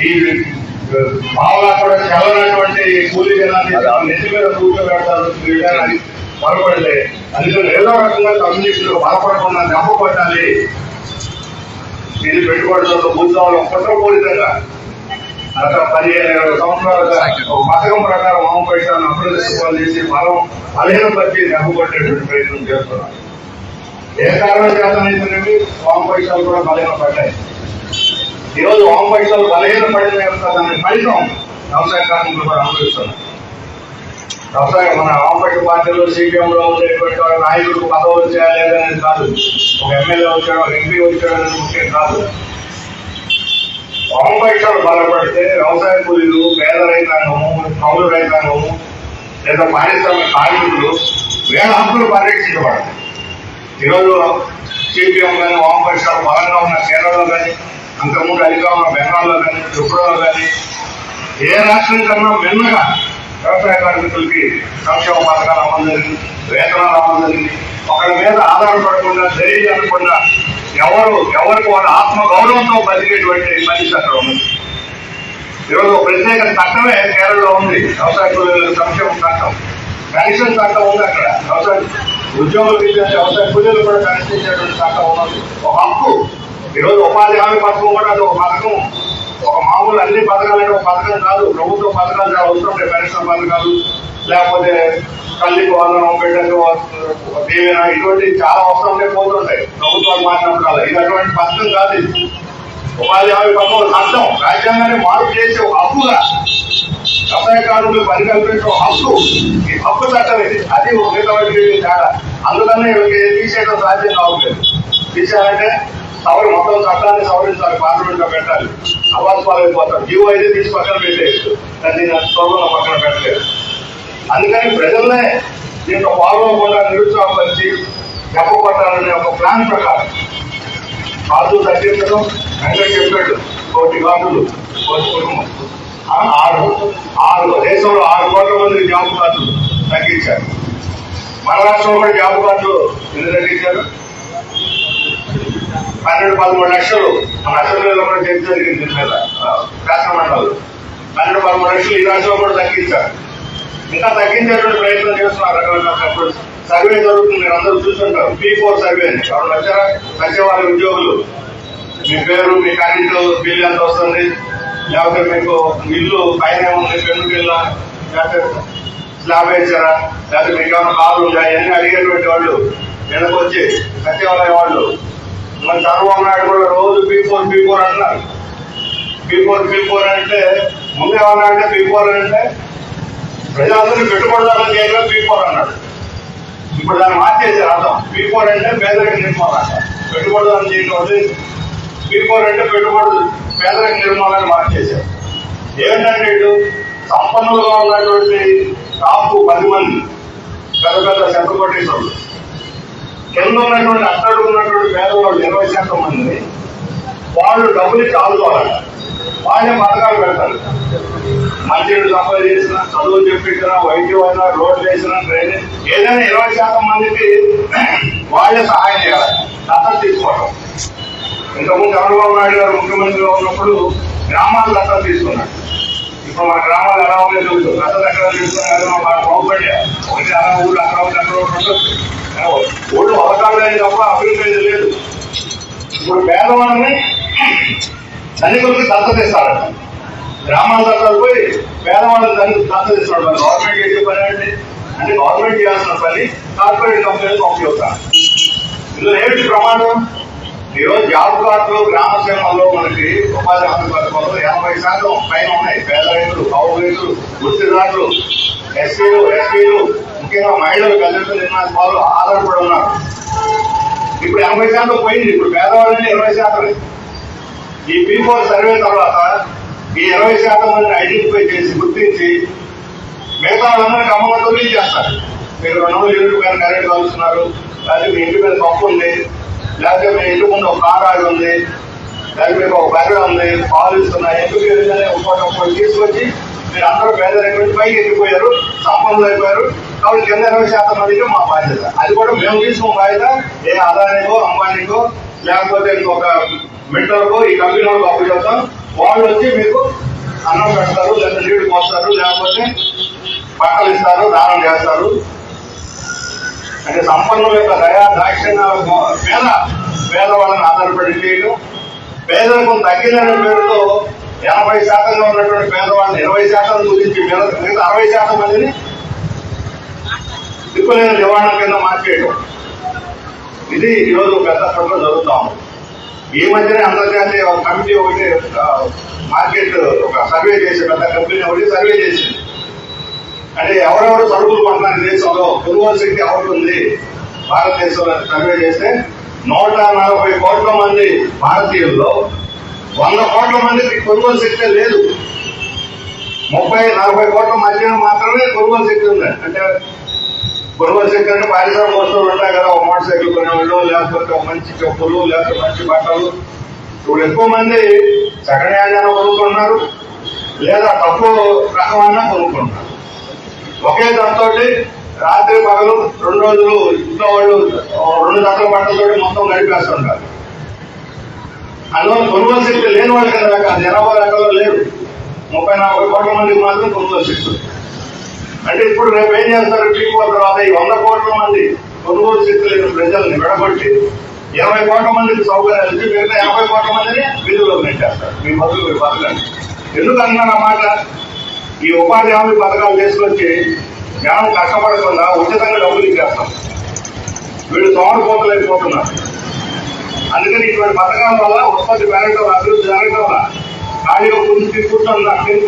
ఈ మామూలుగా కూడా చల్లనటువంటి కూలీ జనాన్ని నెత్తి మీద కూర్చోబెడతారు వీళ్ళని పొరపడితే అందుకని ఏదో రకంగా కమ్యూనిస్టులు బలపడకుండా దెబ్బ ఇది పెట్టుబడులతో భూస్వాములు కుట్రపూరితంగా గత పదిహేను ఇరవై సంవత్సరాలుగా ఒక పథకం ప్రకారం చేసి బలం బలహీనపరిచి దెబ్బ ప్రయత్నం చేస్తున్నారు. ఏ కారణం చేతనైతేనేమి వామ కూడా బలహీన పడ్డాయి ఈరోజు వామ పైసలు బలహీన పడిన యొక్క దాని ఫలితం వ్యవసాయ కార్మికులు కూడా అనుభవిస్తున్నారు వ్యవసాయ మన వామపక్ష పార్టీలో సిపిఎంలో ఉండేటువంటి వాళ్ళ నాయకులకు పదవులు చేయలేదనేది కాదు. ఒక ఎమ్మెల్యే వచ్చాడు ఒక ఎంపీ వచ్చాడు అనేది ముఖ్యం కాదు. వామపక్షాలు బలపడితే వ్యవసాయ కూలీలు పేద రైతాంగము కౌలు రైతాంగము లేదా పారిశ్రామిక కార్మికులు వీళ్ళ హక్కులు పరిరక్షించబడతాయి. ఈరోజు సిపిఎం కానీ వామపక్షాలు బలంగా ఉన్న కేరళలో కానీ అంతకుముందు అధికారంలో బెంగాల్లో కానీ త్రిపురలో కానీ ఏ రాష్ట్రం కన్నా మిన్నగా వ్యవసాయ కార్మికులకి సంక్షేమ పథకాలు అమలు జరిగింది వేతనాలు అమలు జరిగింది. ఒకరి మీద ఆధారపడకుండా ధైర్యం అనుకుండా ఎవరు ఎవరికి వాళ్ళ ఆత్మగౌరవంతో బతికేటువంటి మనిషి అక్కడ ఉంది. ఈరోజు ప్రత్యేక చట్టమే కేరళలో ఉంది వ్యవసాయ కూలీల సంక్షేమ చట్టం. పెన్షన్ చట్టం ఉంది అక్కడ వ్యవసాయ ఉద్యోగులు వ్యవసాయ కూలీలు కూడా పెన్షన్ ఇచ్చేటువంటి చట్టం ఉన్నది ఒక హక్కు ఈరోజు ఉపాధి హామీ పథకం కూడా అది ఒక పథకం. ఒక మామూలు అన్ని పథకాలు ఒక పథకం కాదు. ప్రభుత్వ పథకాలు చాలా వస్తుంటాయి పరిశ్రమ పథకాలు లేకపోతే తల్లికి వందనం బిడ్డకు దీవెన ఇటువంటి చాలా వస్తుంటే పోతుంటాయి. ప్రభుత్వాలు మాట్లాడుతున్నారు ఇది అటువంటి పథకం కాదు ఇది. ఉపాధి హామీ పథకం చట్టం రాజ్యాంగాన్ని మార్పు చేసే ఒక హక్కుగా వ్యవసాయ కార్మికులు పని కల్పించే హక్కు. ఈ హక్కు చట్టం ఇది. అది ఒక మిగతా తేడా అందుకనే వీళ్ళకి తీసేయడం సాధ్యం కావట్లేదు. తీసేయాలంటే సవరి మొత్తం చట్టాన్ని సవరించాలి పార్లమెంట్లో పెట్టాలి. అవాస్ పాలైపోతారు. జీవో అయితే తీసి పక్కన పెట్టేయచ్చు. దాన్ని త్వరలో పక్కన పెట్టలేదు. అందుకని ప్రజల్నే దీంట్లో పాల్గొనకుండా నిరుత్సాహపరిచి చెప్పబట్టాలనే ఒక ప్లాన్ ప్రకారం కాదు తగ్గించడం వెంకట చెప్పాడు కోటి కాదులు కోటి కుటుంబం ఆరు ఆరు దేశంలో ఆరు కోట్ల మంది జాబ్ కార్డులు తగ్గించారు. మన రాష్ట్రంలో కూడా జాబ్ కార్డులు ఎందుకు తగ్గించారు? పన్నెండు పదమూడు లక్షలు. మన అసెంబ్లీలో కూడా చర్చ జరిగింది దీని మీద. ఆ, శాసనమండలి పన్నెండు పదమూడు లక్షలు ఈ రాష్ట్రంలో కూడా తగ్గించారు. ఇంకా తగ్గించేటువంటి ప్రయత్నం చేస్తున్నారు రకరకాల సర్వే జరుగుతుంది. మీరు అందరూ చూస్తుంటారు. పీ ఫోర్ సర్వే అని. ఎవరు వచ్చారా సచివాలయ ఉద్యోగులు. మీ పేరు మీ కరెంటు బిల్ ఎంత వస్తుంది? లేకపోతే మీకు ఇల్లు పైన ఉంది పెన్ను బిల్ల? లేకపోతే స్లాబ్ వేసారా లేకపోతే మీకు ఏమైనా కాలు ఉన్నాయా ఇవన్నీ అడిగేటువంటి వాళ్ళు. వెనకొచ్చి సచివాలయ వాళ్ళు. మన చంద్రబాబు నాయుడు కూడా రోజు పీ ఫోర్ పీ ఫోర్ అంటున్నారు. పీ ఫోర్ పీ ఫోర్ అంటే ముందు ఏమన్నా అంటే పీ ఫోర్ అంటే ప్రజలందరినీ పెట్టుబడిదారులు చేయగా పీ ఫోర్ అన్నాడు ఇప్పుడు దాన్ని మార్చేసారు అర్థం. పీ ఫోర్ అంటే పేదరిక నిర్మాణం పెట్టుబడిదారులు చేయడం వదిలేసి పీ ఫోర్ అంటే పెట్టుబడి పేదరిక నిర్మాణాన్ని మార్చేశారు. ఏంటంటే ఇటు సంపన్నులుగా ఉన్నటువంటి టాప్ పది మంది పెద్ద పెద్ద శత కోటీశ్వరులు కింద ఉన్నటువంటి అట్టడు ఉన్నటువంటి పేదవాళ్ళు ఇరవై శాతం మంది వాళ్ళు డబ్బులు ఇచ్చి ఆదుకోవాలి. వాళ్ళే పథకాలు పెడతారు. మంచినీళ్ళు సప్లై చేసిన చదువు చెప్పించిన వైద్యం అయినా రోడ్లు వేసిన డ్రైనేజ్ ఏదైనా ఇరవై శాతం మందికి వాళ్ళే సహాయం చేయాలి. దత్తత తీసుకోవడం ఇంతకుముందు చంద్రబాబు నాయుడు గారు ముఖ్యమంత్రిగా ఉన్నప్పుడు గ్రామాలు దత్తత తీసుకున్నాడు ఇప్పుడు మన గ్రామాలు ఎలా ఉన్నాయో తెలుసు దత్తత ఎక్కడ తీసుకున్నారు బాగుపడి ఒకటి అలా ఊళ్ళు అక్కడ ఒకటి అక్కడ ఒకటి ఉండొచ్చు. ఊళ్ళు అవకాశాలు తప్ప అభివృద్ధి లేదు. ఇప్పుడు పేదవాళ్ళని ధనికులకి దత్తత ఇస్తారట గ్రామాల దగ్గర పోయి పేదవాళ్ళని దానికి దత్తత మరి గవర్నమెంట్ చేసే పని ఏంటి అంటే గవర్నమెంట్ చేయాల్సిన పని కార్పొరేట్ కంపెనీలకు ఉపయోగిస్తారు ఇందులో ఏమిటి ప్రమాదం ఈరోజు జాబ్ కార్డులు గ్రామ సేవల్లో మనకి ఉపాధి హామీ పథకంలో ఎనభై శాతం పైన ఉన్నాయి. పేద రైతులు కౌలు రైతులు వృత్తిదారులు ఎస్సీలు ఎస్టీలు ముఖ్యంగా మహిళలు దళితులు నిర్మాణ వాళ్ళు ఆధారపడి ఉన్నారు. ఇప్పుడు ఎనభై శాతం పోయింది. ఇప్పుడు పేదవాళ్ళని ఇరవై శాతం. ఈ పీ సర్వే తర్వాత ఈ ఇరవై శాతం మందిని ఐడెంటిఫై చేసి గుర్తించి మిగతా వాళ్ళందరికీ అమ్మకం చేస్తారు మీరు రెండు ఇంటి మీద కరెంట్ కలుస్తున్నారు లేకపోతే మీ ఇంటి మీద తప్పు ఉంది. లేకపోతే మీ ఇంటి ముందు ఒక ఉంది లేకపోతే ఒక బర్రె ఉంది పాలు ఇస్తున్నాయి ఎందుకు ఏదైనా ఒక్కొక్కటి తీసుకొచ్చి మీరు అందరూ పేదరికం పైకి ఎక్కిపోయారు సంపన్నులు అయిపోయారు. కాబట్టి కింద ఇరవై శాతం మందికి మా బాధ్యత. అది కూడా మేము తీసుకున్న బాధ్యత ఏ అదానికో అంబానీకో లేకపోతే ఇంకొక మిట్టర్కు ఈ కంపెనీ వాళ్ళకి అప్పు చేస్తాం. వాళ్ళు వచ్చి మీకు అన్నం పెడతారు లేదా నీళ్ళు పోస్తారు. అంటే సంపన్నుల యొక్క దయా దాక్షిణ్యాల పేద పేదవాళ్ళని ఆధారపడి చేయడం పేదలకు తగ్గిందనే పేరుతో ఎనభై శాతంగా ఉన్నటువంటి పేదవాళ్ళని ఇరవై శాతం గురించి మిగతా అరవై శాతం మందిని దిక్కులేని నివారణ కింద మార్చేయడం ఇది ఈరోజు పెద్ద సభలో జరుగుతా ఈ మధ్యనే అంతర్జాతీయ ఒక కమిటీ ఒకటి మార్కెట్ ఒక సర్వే చేసి పెద్ద కంపెనీ ఒకటి సర్వే చేసింది. అంటే ఎవరెవరు సరుకులు కొంటున్నారు దేశంలో? కొనుగోలు శక్తి ఎవరికి భారతదేశంలో సర్వే చేస్తే నూట నలభై కోట్ల మంది భారతీయుల్లో వంద కోట్ల మందికి కొనుగోలు శక్తి లేదు. ముప్పై నలభై కోట్ల మధ్య మాత్రమే కొనుగోలు శక్తి ఉంది. అంటే కొనుగోలు శక్తి అంటే పారిశ్రామిక వస్తువులు ఉంటాయి కదా ఒక మోటార్ సైకిల్ కొనేవాళ్ళు లేకపోతే ఒక మంచి చెప్పులు లేకపోతే మంచి బట్టలు. ఇప్పుడు ఎక్కువ మంది సెకండ్ హ్యాండ్ అయినా కొనుక్కుంటున్నారు లేదా తక్కువ రకమైనా కొనుక్కుంటున్నారు ఒకే దాంతో రాత్రి పగలు రెండు రోజులు ఇంట్లో వాళ్ళు రెండు జతల బట్టలతో మొత్తం గడిపేస్తుంటారు. అందువల్ల కొనుగోలు శక్తి లేని వాళ్ళకి కదా రకాల ఎనభై రకాల్లో లేరు. ముప్పై నలభై కోట్ల మందికి మాత్రం కొనుగోలు శక్తి అంటే ఇప్పుడు రేపు ఏం చేస్తారు? టీవీ తర్వాత ఈ వంద కోట్ల మంది కొనుగోలు శక్తి లేని ప్రజల్ని విడగొట్టి ఇరవై కోట్ల మందికి సౌకర్యాలు ఇచ్చి మిగతా యాభై కోట్ల మందిని వీధుల్లో పెట్టేస్తారు మీ మొదలు మీరు బతకండి ఎందుకు అన్నాను ఆ మాట? ఈ ఉపాధి హామీ పథకాలు తీసుకొచ్చి మేము కష్టపడకుండా ఉచితంగా డబ్బులు ఇచ్చేస్తాం. వీళ్ళు తోమడిపోతలేకపోతున్నారు అందుకని ఇటువంటి పథకాల వల్ల ఉత్పత్తి పెరగటం అభివృద్ధి జరగటం వల్ల గురించి కూర్చుని కూర్చున్నారు తిని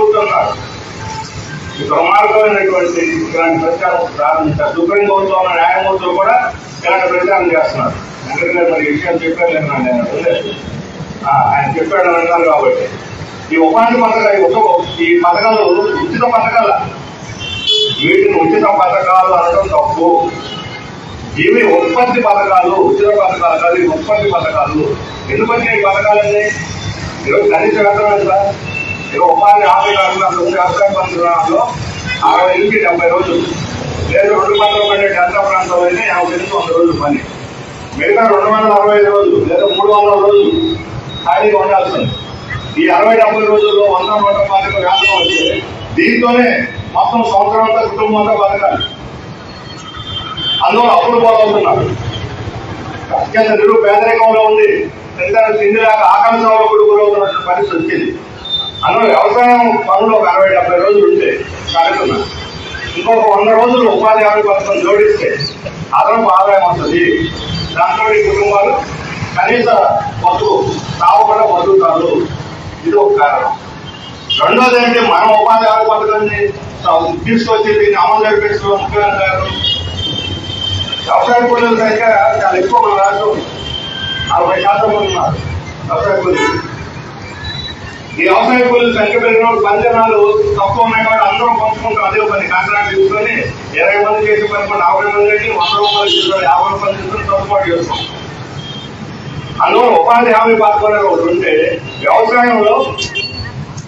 ఈ దుర్మార్గమైనటువంటి ఇలాంటి ప్రచారం ప్రారంభించారు. సుప్రీంకోర్టులో ఉన్న న్యాయమూర్తులు కూడా ఇలాంటి ప్రచారం చేస్తున్నారు. ఎందుకంటే మరి విషయం చెప్పారు లేదు నేను ఆయన చెప్పాడు అంటారు కాబట్టి. ఈ ఉపాధి పథకాలు ఈ ఈ పథకాలు ఉచిత పథకాల. వీటిని ఉచిత పథకాలు అనడం తప్పు. ఇవి ఉత్పత్తి పథకాలు ఉచిత పథకాలు కాదు ఇవి ఉత్పత్తి పథకాలు. ఎందుకంటే ఈ పథకాలన్నీ ఈరోజు కనీస వేతనం ఎంత ఇక ఉపాధి హామీ కాకుండా వ్యవసాయ పంచడంలో అరవై నుంచి డెబ్బై రోజులు. లేదు రెండు వందల పండే డెల్టా ప్రాంతంలో అయితే యాభై నుంచి వంద రోజులు పని. మిగతా రెండు వందల అరవై ఐదు రోజులు లేదా మూడు వందల రోజులు ఖాళీగా ఉండాల్సింది. ఈ అరవై డెబ్బై రోజుల్లో వంద నూట పాతిక వేతనం వచ్చి దీంతోనే మొత్తం సంవత్సరం అంతా కుటుంబం అంతా బతకాలి. అందువల్ల అప్పులు పోగొట్టున్నారు అత్యంత నిరు పేదరికంలో ఉంది. తింటారు తిండి లేక ఆకాంక్షలో సేవలో కూడా గురవుతున్నటువంటి పరిస్థితి వచ్చింది. అందులో వ్యవసాయం పనులు ఒక అరవై డెబ్బై రోజులు ఉంటే సాగుతున్నా ఇంకొక వంద రోజులు ఉపాధి హామీ పథకం జోడిస్తే అదనపు ఆదాయం వస్తుంది. దాంట్లో ఈ కుటుంబాలు కనీస వస్తువు తావకుండా బతుకుతారు. ఇది ఒక కారణం రెండోది ఏంటి మనం ఉపాధి హామీ పథకాన్ని తీసుకొచ్చి దీన్ని అమలు జరిపించడం ముఖ్యమైన కారణం వ్యవసాయ కూలీల సంఖ్య చాలా ఎక్కువ మన రాష్ట్రం. నలభై శాతం ఉన్నారు వ్యవసాయ కూలీలు ఈ వ్యవసాయ కూలీల సంఖ్య పెరిగిన పనిజనాలు తక్కువ ఉన్నాయి కాబట్టి అందరం పంచుకుంటాం అదే పని. కాంట్రాక్ట్ తీసుకొని ఇరవై మంది చేసే పని కూడా నలభై మంది అయితే వంద రూపాయలు తీసుకొని యాభై రూపాయలు తీసుకొని సర్దుబాటు చేస్తాం. అందులో ఉపాధి హామీ పథకం ఒకటి ఉంటే వ్యవసాయంలో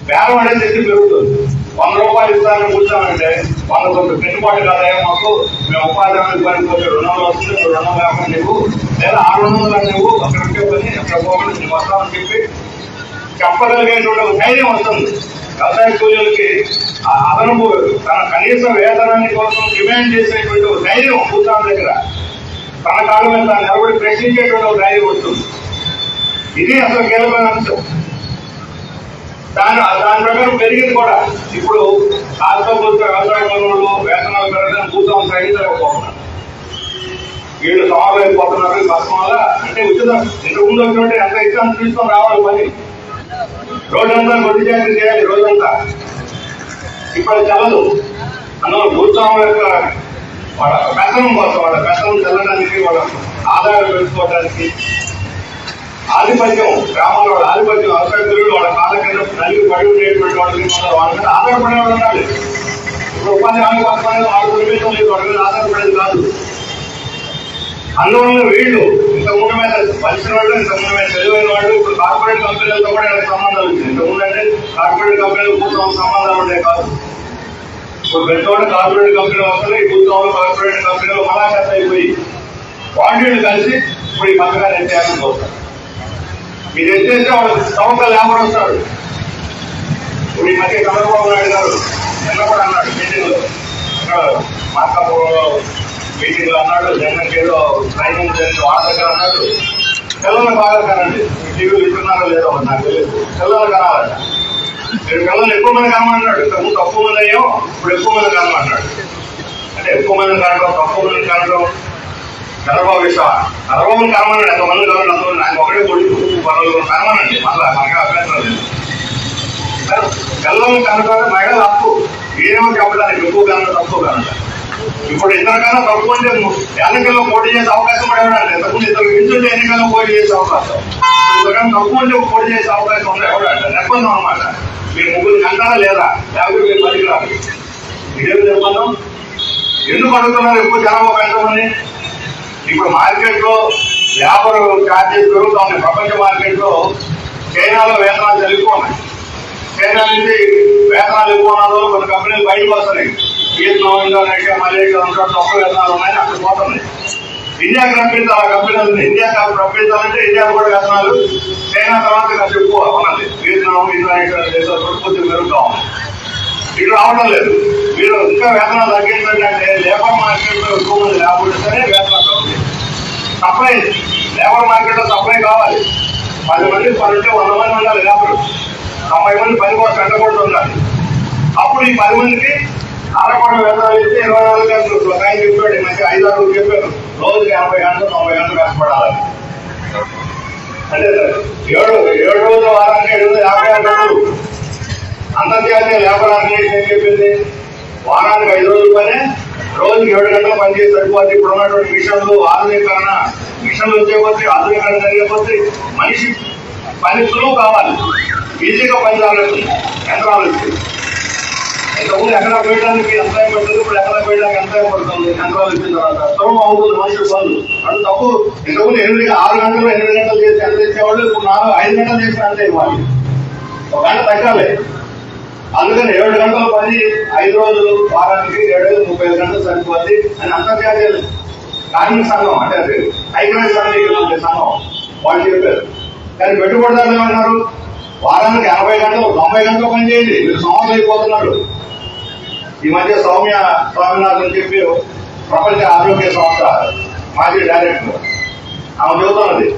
బేరం అనేది ఎత్తి పెరుగుతుంది? వంద రూపాయలు ఇస్తానని కూర్చోమంటే వంద కొంత పెట్టుబాటు కదా మాకు? మేము ఉపాధి హామీ పని పోతే రుణంలో వస్తుంది రుణం వందలు లేకుండా నీవు లేదా ఆ రుణంలో నీవు అక్కడికే పని అక్కడ పోకుండా నీకు వస్తామని చెప్పి చెప్పగలిగేటువంటి ధైర్యం వస్తుంది. వ్యవసాయ కూలీలకి ఆ అదనపు తన కనీస వేతనాన్ని కోసం డిమాండ్ చేసేటువంటి ధైర్యం కూర్చోని దగ్గర. తన కాలం మీద తాను నిలబడి ప్రశ్నించేటువంటి ధైర్యం వస్తుంది. ఇది అసలు కీలకమైన అంశం. దాని దాని ప్రకారం పెరిగింది కూడా. ఇప్పుడు కాస్త కొంత వ్యవసాయ పనులు వేతనాలు పెరగడం భూతం సహించలేకపోతున్నారు వీళ్ళు సవాలు అయిపోతున్నారు. ఈ వల్ల అంటే ఉచితం ఇంతకు ముందు వచ్చినట్టు ఎంత ఇష్టం తీసుకొని రావాలి పని? రోజంతా గొడ్డు జాగ్రత్త చేయాలి రోజంతా ఇప్పుడు చల్లదు అందులో భూస్వాముల యొక్క వాళ్ళ వ్యసనం కోసం వాళ్ళ వ్యసనం చల్లడానికి వాళ్ళ ఆదాయం పెంచుకోవడానికి ఆధిపత్యం గ్రామంలో ఆధిపత్యం అవసరం వాళ్ళ కాళ్ళ కింద నలిగి పడి ఉండేటువంటి వాళ్ళకి మన వాళ్ళ మీద ఆధారపడే ఉండాలి. ఉపాధి హామీ పథకం వాళ్ళ కుటుంబం లేదు వాళ్ళ మీద ఆధారపడేది కాదు. అందువల్ల వీళ్ళు ఇంత ముందు మీద వచ్చిన వాళ్ళు ఇంత ముందు మీద తెలివైన వాళ్ళు ఇప్పుడు కార్పొరేట్ కంపెనీలతో కూడా వీళ్ళకి సంబంధాలు వచ్చింది ఇంతకుముందు అంటే కార్పొరేట్ కంపెనీలు కూర్చొని సంబంధాలు ఉంటాయి కాదు. ఇప్పుడు పెద్దవాళ్ళు కార్పొరేట్ కంపెనీలు వస్తున్నాయి ఈ కూర్చోవాలి కార్పొరేట్ కంపెనీలు మలాఖాత అయిపోయి వాళ్ళు కలిసి ఇప్పుడు ఈ పథకాన్ని చేయాలని చూస్తారు మీరు ఎత్తేస్తే వాళ్ళు సంవత్సరాలు లేబర్ వస్తారు. ఇప్పుడు ఈ మధ్య చంద్రబాబు నాయుడు గారు నిన్న అన్నాడు మీటింగ్ మార్కాపురంలో మీటింగ్ అన్నాడు జగన్ ఏదో ట్రైనింగ్ చేసి వాళ్ళ దగ్గర అన్నాడు. పిల్లల్ని బాగా కనండి టీవీలు ఇస్తున్నారో లేదో నాకు తెలియదు పిల్లలు కనాలంట. మీరు పిల్లలు ఎక్కువ మంది కనమన్నాడు ఇంతకుముందు తక్కువ మంది అయ్యాం ఇప్పుడు ఎక్కువ మంది కనమన్నాడు అంటే ఎక్కువ మంది కనడం తక్కువ మంది కనడం చంద్రబాబు విషయం చంద్రబాబు కనమన్నాడు ఎంతమంది కావాలి అంతమంది నాకు ఒకటే కొడుకు. పనులు కనమనండి మళ్ళా మనకి అభ్యంతరం లేదు. పిల్లల్ని కనుక మహిళలు తప్పు. ఏమో చెప్పడానికి ఎక్కువ కనుక తక్కువ కనుక ఇప్పుడు ఇద్దరికన్నా తక్కువ ఉంటే ఎన్నికల్లో పోటీ చేసే అవకాశం కూడా ఎవడంటే ఇంతకుముందు ఇద్దరు మించుంటే ఎన్నికల్లో పోటీ చేసే అవకాశం. ఇద్దరికన్నా తక్కువ ఉంటే పోటీ చేసే అవకాశం ఉంది ఎవడంటే నిర్బంధం అనమాట మీరు ముగ్గురు కంటారా లేదా? లేకపోతే మీరు పనికి రాదు ఇదేం నిర్బంధం ఎందుకు అడుగుతున్నారు? ఎక్కువ జనాభా పెంచమని? ఇప్పుడు మార్కెట్లో లేబర్ ఛార్జెస్ పెరుగుతుంది ప్రపంచ మార్కెట్లో చైనాలో వేతనాలు జరిగిపోఉన్నాయి చైనా నుంచి వేతనాలు ఎక్కువ కొన్ని కంపెనీలు బయటకు వస్తున్నాయి. వియత్నాం ఇండోనేషియా మలేషియా ఉంటాడు తక్కువ వేతనాలు ఉన్నాయని అక్కడ పోతున్నాయి. ఇండియాకి రప్పించాలి ఆ కంపెనీలు ఇండియాకి రప్పించాలంటే ఇండియా కూడా వేతనాలు చైనా తర్వాత కొంచెం ఎక్కువ ఉన్నది. వియత్నాం ఇండోనేషియా దేశాలు కూడా కొద్దిగా మెరుగ్గా ఉన్నాయి ఇటు రావడం లేదు. మీరు ఇంకా వేతనాలు తగ్గించండి అంటే లేబర్ మార్కెట్లో ఎక్కువ మంది లేబర్ లేబర్ మార్కెట్లో సప్లై కావాలి. పది మంది పని ఉంటే వంద మంది ఉండాలి లేబర్. తొంభై మంది పని కూడా పెట్టకూడదు ఉండాలి. అప్పుడు ఈ పది మందికి అరకొండ వేతనాలు ఇస్తే ఇరవై నాలుగు గంటలు ఒక ఆయన చెప్పాడు మంచి ఐదు ఆరు చెప్పారు. రోజుకి ఎనభై గంటలు తొంభై గంటలు కష్టపడాలి అంటే ఏడు ఏడు రోజుల వారానికి ఏడు వందల యాభై ఆరు గంటలు అంతర్జాతీయ లేబర్ ఆర్గనైజేషన్ ఏం చెప్పింది? వారానికి ఐదు రోజులు పని రోజుకి ఏడు గంటలు పనిచేసి సరిపోతుంది ఇప్పుడు ఉన్నటువంటి మిషన్లు ఆధునీకరణ మిషన్లు వచ్చేపోతే కొద్దీ ఆధునీకరణ మనిషి పని సులువు కావాలి. ఈజీగా పని జరగదు యంత్రాలు వచ్చి ఇంతకుముందు ఎక్కడ వేయడానికి ఎంత పడుతుంది? ఇప్పుడు ఎక్కడ వేయడానికి ఎంత పడుతుంది? యంత్రాలు వచ్చిన తర్వాత సులభం అవుతుంది మనుషుల పనులు. అది తప్పు. ఇంతకుముందు ఎనిమిది ఆరు గంటలు ఎనిమిది గంటలు చేసి ఎంత ఇచ్చేవాళ్ళు? ఇప్పుడు నాలుగు ఐదు గంటలు చేసి అంతే ఇవ్వాలి. ఒక గంట తగ్గాలి. అందుకని ఏడు గంటల పని ఐదు రోజులు వారానికి ఏడు వేల ముప్పై ఐదు గంటలు సరిపోద్ది అని అంతర్జాతీయ కార్మిక సంఘం అంటే అది ఐక్యరాజ్య సమితి సంఘం. వాళ్ళు చెప్పారు. కానీ పెట్టుబడిదారులు ఏమన్నారు? వారానికి ఎనభై గంటలు తొంభై గంటలు పని చేయండి. మీరు సంవత్సరం అయిపోతున్నాడు ఈ మధ్య సౌమ్య స్వామినాథన్ చెప్పి ప్రపంచ ఆరోగ్య సంస్థ మాజీ డైరెక్టర్. ఆమె చెబుతున్నది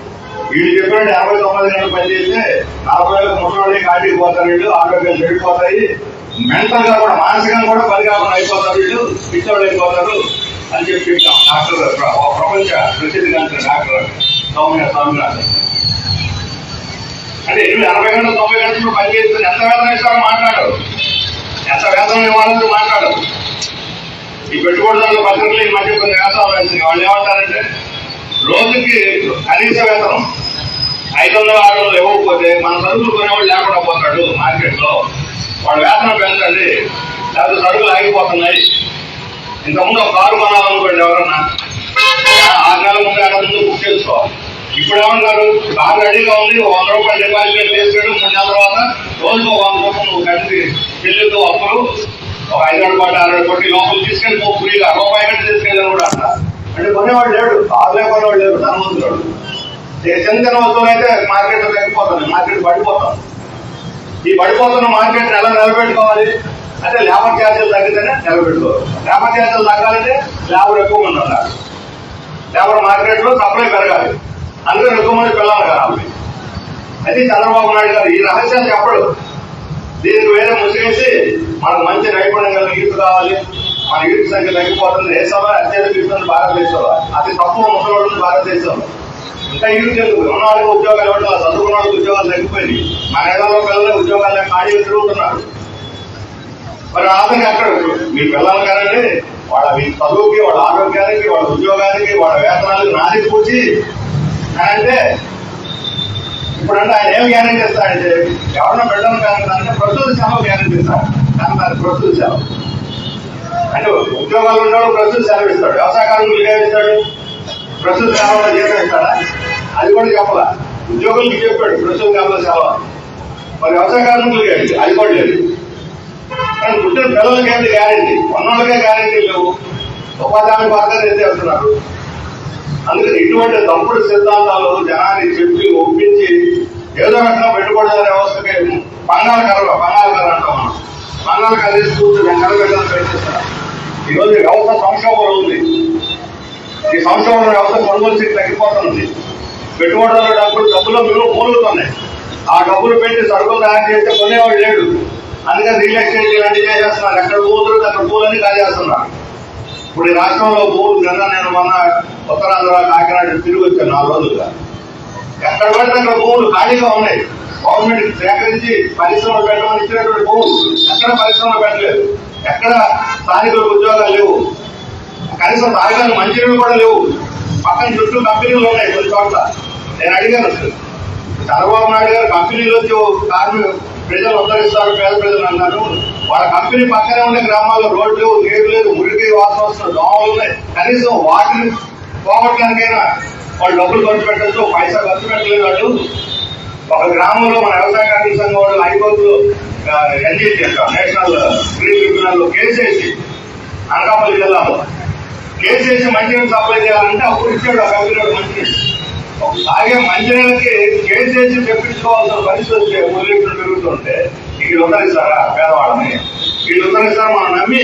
వీళ్ళు చెప్పినట్టు యాభై తొమ్మిది గంటలు పనిచేస్తే నలభై వేల ముసలి కాటికి పోతారు వీళ్ళు ఆరోగ్యాలు చెడిపోతాయి. మెంటల్గా కూడా మానసికంగా కూడా పని కాకుండా అయిపోతారు వీళ్ళు పిచ్చోళ్ళు అయిపోతారు అని చెప్పి డాక్టర్ ప్ర- ప్రపంచ ప్రసిద్ధి గాంచిన డాక్టర్ సౌమ్య స్వామినాథన్. అంటే ఎనిమిది అరవై గంటలు తొంభై గంటలు పనిచేస్తే ఎంత వేతనం ఇస్తారో మాట్లాడరు ఎంత వేతనం ఇవ్వాలంటే మాట్లాడరు ఈ పెట్టుబడిదారుల పత్రికలు ఈ మధ్య కొన్ని వేతనాలు వాళ్ళు ఏమంటారంటే రోజుకి కనీస వేతనం ఐదు వందల ఆరు వందలు ఇవ్వకపోతే మన సరుకులు కొనేవాడు లేకుండా పోతాడు మార్కెట్లో. వాడు వేతనం పెంచండి లేకపోతే సరుకులు ఆగిపోతున్నాయి. ఇంతకుముందు ఒక కారు కొనాలనుకోండి ఎవరన్నా. ఆరు నెలల ముందు ఏడాది ముందు బుక్ చేసుకోవాలి. ఇప్పుడు ఏమంటారు? కారు రెడీగా ఉంది వంద రూపాయలు డిపాజిట్ చేసుకొని మూడు నెలల తర్వాత రోజు వంద రూపాయలు నువ్వు కలిసి చెల్లితో అప్పులు ఒక ఐదు వందల పాటు ఆరు వందల కోట్లు లోపల తీసుకెళ్ళి పో ఫ్రీగా. రూపాయి కట్టి తీసుకెళ్ళాను కూడా అంటారు అంటే కొనేవాడు లేడు ఆదాయం కొనేవాడు లేడు ధనవంతుడు. చిన్న చిన్న వస్తువులు అయితే మార్కెట్ తగ్గిపోతుంది మార్కెట్ పడిపోతాం ఈ పడిపోతున్న మార్కెట్ ఎలా నిలబెట్టుకోవాలి? అంటే లేబర్ ఛార్జీలు తగ్గితేనే నిలబెట్టుకోవాలి లేబర్ ఛార్జీలు తగ్గాలంటే లేబర్ ఎక్కువ మంది ఉండాలి లేబర్ మార్కెట్లో సప్లై పెరగాలి. అందరూ ఎక్కువ మంది పిల్లలు కావాలి అది చంద్రబాబు నాయుడు గారు ఈ రహస్యాలు చెప్పడు. దీనికి వేరే ముసిగేసి మనకు మంచి నైపుణ్యం కలిగిన కావాలి. మన యూత్ సంఖ్య తగ్గిపోతుంది. దేశంలో అత్యధిక యూత్ భారతదేశంలో. అతి తక్కువ ముసలి భారతదేశంలో. ఇంకా యూత్ ఎందుకు? ఉన్న వాళ్ళకి ఉద్యోగాలు ఇవ్వడం లేదు. చదువుకున్న వాళ్ళకి ఉద్యోగాలు తగ్గిపోయింది మన ఏడాలో పిల్లలు ఉద్యోగాలు ఖాళీగా తిరుగుతున్నారు. మరి ఆదరణ అక్కడ మీ పిల్లలు కాదండి వాళ్ళ మీ చదువుకి వాళ్ళ ఆరోగ్యానికి వాళ్ళ ఉద్యోగానికి వాళ్ళ వేతనాలకు నాది పూచి. అని అంటే ఇప్పుడంటే ఆయన ఏం గ్యారెంటీ ఇస్తాడంటే ఎవరన్నా బిడ్డను కాదంటే ప్రస్తుత సేవ గ్యారెంటీ ఇస్తాడు కానీ దాని ప్రస్తుత సేవ. అంటే ఉద్యోగాలు ఉన్నాడు ప్రస్తుత సెలవు ఇస్తాడు. వ్యవసాయ కార్మికులు ఇస్తాడు ప్రస్తుత సెలవు జీతం ఇస్తాడా? అది కూడా చెప్పాలా? ఉద్యోగులకి చెప్పాడు ప్రస్తుత కాలంలో సెలవు మరి వ్యవసాయ కార్మికులకి అది కూడా లేదు. కానీ పుట్టిన పిల్లలకి అయితే గ్యారెంటీ ఉన్నోళ్ళకే గ్యారెంటీ లేవు. ఉపాధి హామీ పథకాలు ఎత్తి అందుకని ఇటువంటి తప్పుడు సిద్ధాంతాలు జనాన్ని చెప్పి ఒప్పించి ఏదో రకంగా పెట్టుబడిదారు వ్యవస్థకి బంగాళ కర్ర బంగారు కర్ర అంటాం మనం. బంగాళ కర్ర వేసి కూర్చుని కర్ర ఈరోజు వ్యవస్థ సంక్షోభం ఉంది. ఈ సంక్షోభం వ్యవస్థ కొనుగోలు శక్తి తగ్గిపోతుంది. పెట్టుబడుల డబ్బులు డబ్బులు మీరు మూలుగుతున్నాయి ఆ డబ్బులు పెట్టి సరుకులు తయారు చేస్తే కొనేవాడు లేడు. అందుకని రియల్ ఎస్టేట్ ఇలాంటివి చేసేస్తున్నారు ఎక్కడ పోతులు అక్కడ భూములని కాజేస్తున్నారు ఇప్పుడు ఈ రాష్ట్రంలో భూములు నిన్న నేను మొన్న ఉత్తరాంధ్ర కాకినాడ తిరిగి వచ్చాను నాలుగు రోజులుగా. ఎక్కడ పడితే అక్కడ భూములు ఖాళీగా ఉన్నాయి. గవర్నమెంట్ సేకరించి పరిశ్రమలు పెట్టమని ఇచ్చినటువంటి భూములు ఎక్కడ పరిశ్రమలు పెట్టలేదు. ఎక్కడ స్థానికులకు ఉద్యోగాలు లేవు. కనీసం తాగడానికి మంచినీళ్ళు కూడా లేవు. పక్కన చుట్టూ కంపెనీలు ఉన్నాయి కొన్ని చోట్ల. నేను అడిగాను. చంద్రబాబు నాయుడు గారు కంపెనీలు వచ్చి కార్మిక ప్రజలు ఉద్ధరిస్తారు పేద ప్రజలు అన్నారు. వాళ్ళ కంపెనీ పక్కనే ఉండే గ్రామాల్లో రోడ్లు లేవు నీరు లేదు మురికి వాసన వస్తున్న దోమలు ఉన్నాయి. కనీసం వాటిని పోగొట్టడానికైనా వాళ్ళు డబ్బులు ఖర్చు పెట్టచ్చు పైసా ఖర్చు పెట్టలేదు వాళ్ళు ఒక గ్రామంలో మన వ్యవసాయ కార్మిక సంఘం వాళ్ళు హైకోర్టులో ఎన్జిటి అంటారు నేషనల్ గ్రీన్ ట్రిబ్యునల్లో కేసు వేసి అనకాపల్లి జిల్లాలో. కేసు వేసి మంచినీళ్ళు సప్లై చేయాలంటే అప్పుడు ఇచ్చాడు ఆ కంపెనీ మంచినీళ్ళు. అలాగే మంచినీళ్ళకి కేసు వేసి తెప్పించుకోవాల్సిన పరిస్థితి వచ్చే మురళీలు పెరుగుతుంటే వీళ్ళు ఉద్ధరిస్తారా పేదవాళ్ళని. వీళ్ళు ఉద్ధరిస్తారా మనం నమ్మి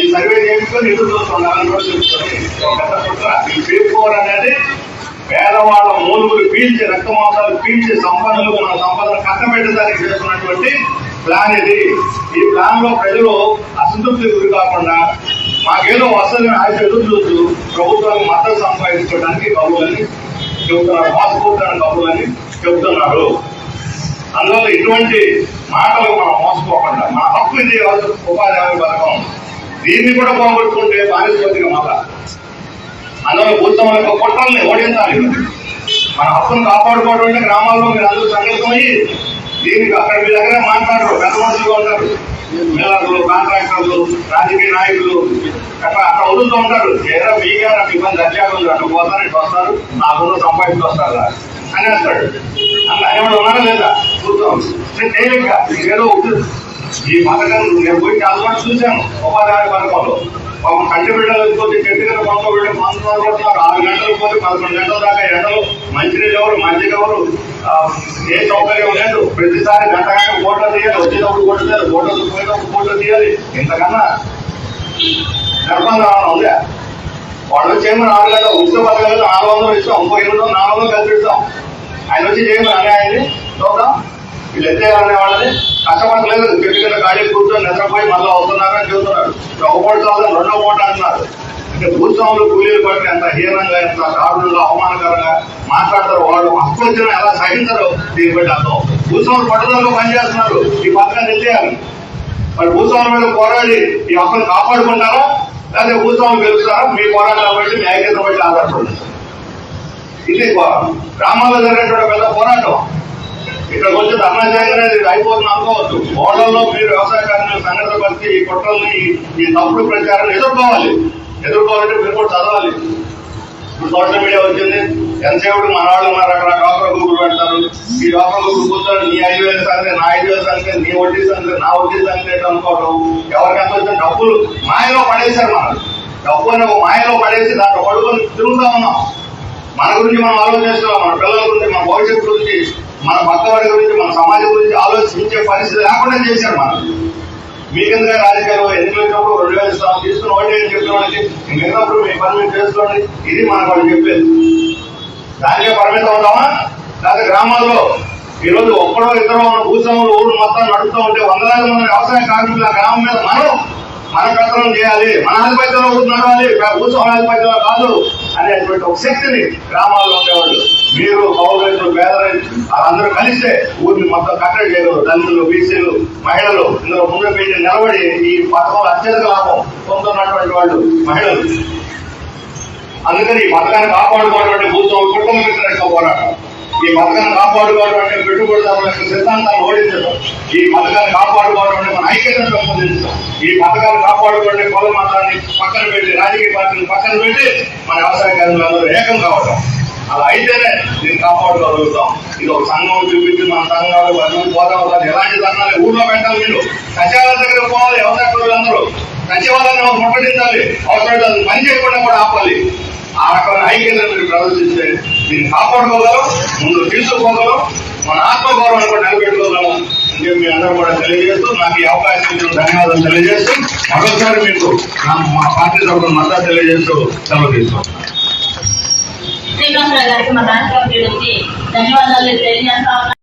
ఈ సర్వే చేయించుకొని ఎదురు చూస్తుండాలని కూడా చెప్తుంది పెద్ద కుట్ర. ఈ పేరుకోవడం అనేది పేదవాళ్ళ మూలుగులు పీల్చే రక్తమాసాలు పీల్చే సంపదలు మన సంపదను కట్టబెట్టడానికి చేస్తున్నటువంటి ప్లాన్ ఇది. ఈ ప్లాన్లో ప్రజలు అసంతృప్తి గురి కాకుండా మాకేదో వస్తుందని ఆశ ఎదురు చూస్తూ ప్రభుత్వానికి మద్దతు సంపాదించుకోవడానికి కబులని చెబుతున్నారు మోసపోతున్న కబులని చెబుతున్నారు. అందువల్ల ఇటువంటి మాటలు మనం మోసపోకుండా మన హక్కు ఇది ఉపాధి హామీ పథకం. దీన్ని కూడా పోగొట్టుకుంటే పారిశ్రామిక మళ్ళా అందులో భూతముల యొక్క కుట్రల్ని ఓడించాలి. మన హక్కును కాపాడుకోవడం అంటే గ్రామాల్లో మీరు అందరూ సంకల్పమయ్యి దీనికి అక్కడ మీ దగ్గర మాట్లాడరు. పెద్ద మనుషులుగా ఉంటారు. మేళర్లు కాంట్రాక్టర్లు రాజకీయ నాయకులు. అట్లా అక్కడ వదులుతూ ఉంటారు. ఏదో మీకే నాకు ఇబ్బంది దర్జాగా ఉంది అక్కడ పోతారు ఇటు వస్తారు. నాకున్న సంపాదించి వస్తారు? అనేస్తాడు అట్లా అనేవాడు ఉన్నారా లేదా? చూద్దాం. నేను ఏదో ఉంటుంది ఈ పథకం నేను పోయి చాలా చూశాను. ఉపాధి పథకంలో ఒక కంటి బిడ్డలు పోతే చెట్టు కింద పంప బిడ్డ ఆరు గంటలు పోతే పదకొండు గంటల దాకా ఎండలు. మంచినీళ్ళు ఎవరు? మంచిగా ఎవరు? ఏ సౌకర్యం లేదు. ప్రతిసారి గంట గంట ఫోటో తీయాలి. వచ్చేటప్పుడు ఫోటో తీయాలి. ఫోటో పోయేటప్పుడు ఫోటో తీయాలి. ఇంతకన్నా నిర్బంధం ఉందా? వాళ్ళు వచ్చి చేయమని ఆరు గంటలు ఉచిత పథకాలు నాలుగు వందలు ఇస్తాం. ఇంకో ఎనిమిది వందలు నాలుగు వందలు కల్పిస్తాం ఆయన వచ్చి చేయమని అన్యాయాన్ని చూద్దాం వీళ్ళు ఎత్తే వాళ్ళని? కష్టపడలేదు చెట్టు ఖాళీ కూర్చొని నిద్రపోయి మళ్ళీ వస్తున్నారు అని చెబుతున్నారు. ఒక పూట చదువు రెండో పూట అంటున్నారు. అంటే భూస్వాములు కూలీలు పట్టిన ఎంత హీనంగా ఎంత దారుణంగా అవమానకరంగా మాట్లాడతారు వాళ్ళు. హక్కు ఎలా సహించరు? దీన్ని బట్టి అర్థం. భూస్వాములు పట్టుదలలో పనిచేస్తున్నారు. ఈ పథకాన్ని తెలియాలి మరి భూస్వాముల మీద పోరాడి ఈ హక్కును కాపాడుకుంటారా? లేకపోతే భూస్వాములు గెలుస్తారా? మీ పోరాటాలు బట్టి మీ ఐక్యత బట్టి ఆధారపడుతుంది ఇది గో- గ్రామాల్లో జరిగినటువంటి పెద్ద పోరాటం. ఇక్కడ వచ్చి ధర్నా చేయగానే ఇది అయిపోతుంది అనుకోవద్దు. ఓడల్లో మీరు వ్యవసాయ కార్మికుల సంఘటన పరిస్థితి ఈ కుట్రల్ని ఈ- తప్పుడు ప్రచారాన్ని ఎదుర్కోవాలి. ఎదుర్కోవాలంటే మీరు కూడా చదవాలి. ఇప్పుడు సోషల్ మీడియా వచ్చింది. ఎంతసేపు మన వాళ్ళు మన అక్కడ డాక్టర్ గ్రూపులు పెడతారు. ఈ డాక్టర్ గ్రూప్ కూర్చొని నీ ఐదు వేల సంగతి నా ఐదు వేల సంగతి నీ వడ్డీ సంగతి నా వడ్డీ సంగతి అనుకోవడం? ఎవరికి ఎంత వచ్చిన డబ్బులు మాయలో పడేశారు మనం డబ్బు అనే ఒక మాయలో పడేసి దాంట్లో పడుకొని తిరుగుతా ఉన్నాం. మన గురించి మనం ఆలోచిస్తున్నాం. మన పిల్లల గురించి మన భవిష్యత్తు గురించి మన పక్కవాడి గురించి మన సమాజం గురించి ఆలోచించే పరిస్థితి లేకుండా చేశారు మనం. మీకెందుగా రాజకీయాలు? ఎన్నికలు వచ్చినప్పుడు రెండు వేలు స్థానం తీసుకుని ఓటే అని చెప్పిన వాళ్ళకి మిగిలినప్పుడు మీ పని మీరు చేసుకోండి. ఇది మనకు వాళ్ళు చెప్పేది. దానికే పరిమితం అవుతామా లేకపోతే గ్రామాల్లో ఈ రోజు ఒక్కడో ఇద్దరు మన ఊరు మొత్తం నడుపుతూ ఉంటే వందలాది మంది వ్యవసాయ కార్మికుల గ్రామం మీద మనం మన పెత్తనం చేయాలి మన ఆధిపత్యంలో నడవాలి భూస్వామి ఆధిపత్యంలో కాదు అనేటువంటి ఒక శక్తిని గ్రామాల్లో ఉండేవాళ్ళు. మీరు పౌరులు రైతులు పేద కలిస్తే ఊరిని మొత్తం కట్టడి చేయరు. దళితులు బీసీలు మహిళలు. ఇందులో ముందు పెట్టి నిలబడి ఈ పథకంలో అత్యధిక లాభం పొందుతున్నటువంటి వాళ్ళు మహిళలు. అందుకని ఈ పథకాన్ని కాపాడుకోవడం భూతం కుటుంబం కుటుంబ పోరాటం. ఈ పథకాన్ని కాపాడుకోవడం అంటే పెట్టుబడిదారుల యొక్క సిద్ధాంతాన్ని ఓడించడం. ఈ పథకాన్ని కాపాడుకోవడం అంటే మన ఐక్యతను పెంపొందించడం. ఈ పథకాన్ని కాపాడుకోవడం కుల మతాన్ని పక్కన పెట్టి రాజకీయ పార్టీని పక్కన పెట్టి మన వ్యవసాయ కార్మికులందరూ ఏకం కావడం అలా అయితేనే నేను కాపాడుకోగలుగుతాం. ఇది ఒక సంఘం చూపించి మన సంఘాలు పది మంది పోతాం కాదు ఎలాంటి సంఘాలు? ఊళ్ళో పెట్టాలి వీళ్ళు. సచివాలయం దగ్గర పోవాలి వ్యవసాయ అందరూ. సచివాలయాన్ని ముట్టడించాలి. అవసరం పని చేయకుండా కూడా ఆపాలి. ఆ రకమైన ఐక్యతను మీరు ప్రదర్శిస్తే దీన్ని కాపాడుకోగలం ముందు తీసుకోగలం మన ఆత్మగౌరవాన్ని కూడా నిలబెట్టుకోగలం అని మీ అందరూ కూడా తెలియజేస్తూ నాకు ఈ అవకాశం ఇచ్చిన ధన్యవాదాలు తెలియజేస్తూ మరోసారి మీకు మా పార్టీ తరఫున మద్దతు తెలియజేస్తూ సెలవు తీసుకుంటున్నాను. శ్రీనివాసరావు గారికి మా బ్యాంక్ కమిటీ నుంచి ధన్యవాదాలు తెలియజేస్తా